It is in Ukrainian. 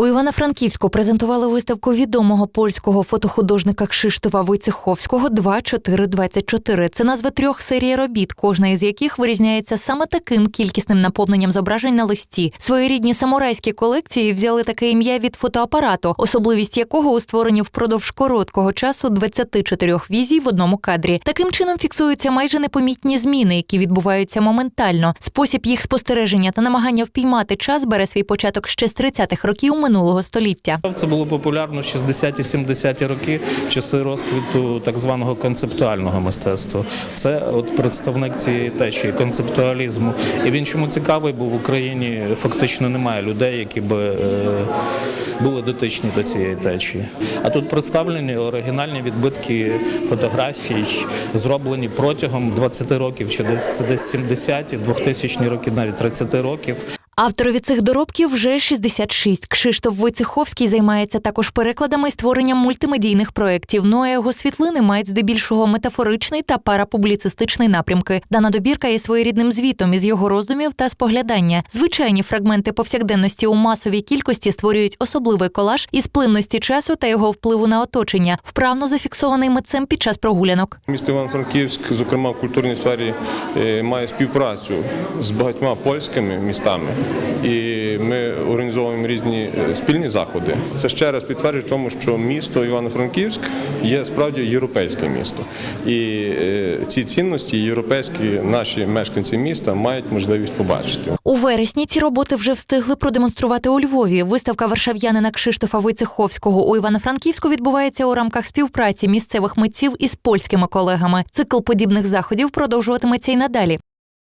У Івано-Франківську презентували виставку відомого польського фотохудожника Кшиштофа Войцеховського «2424». Це назва трьох серій робіт, кожна із яких вирізняється саме таким кількісним наповненням зображень на листі. Своєрідні самурайські колекції взяли таке ім'я від фотоапарату, особливість якого у створенні впродовж короткого часу 24 візій в одному кадрі. Таким чином фіксуються майже непомітні зміни, які відбуваються моментально. Спосіб їх спостереження та намагання впіймати час бере свій початок ще з 30-х років минулого століття. Це було популярно 60-70-ті роки, в часи розквіту так званого концептуального мистецтва. Це от представник цієї течії концептуалізму. І він чому цікавий, бо в Україні фактично немає людей, які би е, були дотичні до цієї течії. А тут представлені оригінальні відбитки фотографій, зроблені протягом 20 років, чи десь це десь 70-ті, 2000-ні роки, навіть 30 років. Авторові цих доробків вже 66. Кшиштоф Войцеховський займається також перекладами і створенням мультимедійних проєктів. Ну а його світлини мають здебільшого метафоричний та парапубліцистичний напрямки. Дана добірка є своєрідним звітом із його роздумів та споглядання. Звичайні фрагменти повсякденності у масовій кількості створюють особливий колаж із плинності часу та його впливу на оточення, вправно зафіксований митцем під час прогулянок. Місто Івано-Франківськ, зокрема в культурній сфері, е, має співпрацю з багатьма польськими містами, і ми організовуємо різні е, спільні заходи. Це ще раз підтверджує тому, що місто Івано-Франківськ є справді європейське місто, і е, ці цінності європейські наші мешканці міста мають можливість побачити. У вересні ці роботи вже встигли продемонструвати у Львові. Виставка варшав'янина Кшиштофа Войцеховського у Івано-Франківську відбувається у рамках співпраці місцевих митців із польськими колегами. Цикл подібних заходів продовжуватиметься й надалі.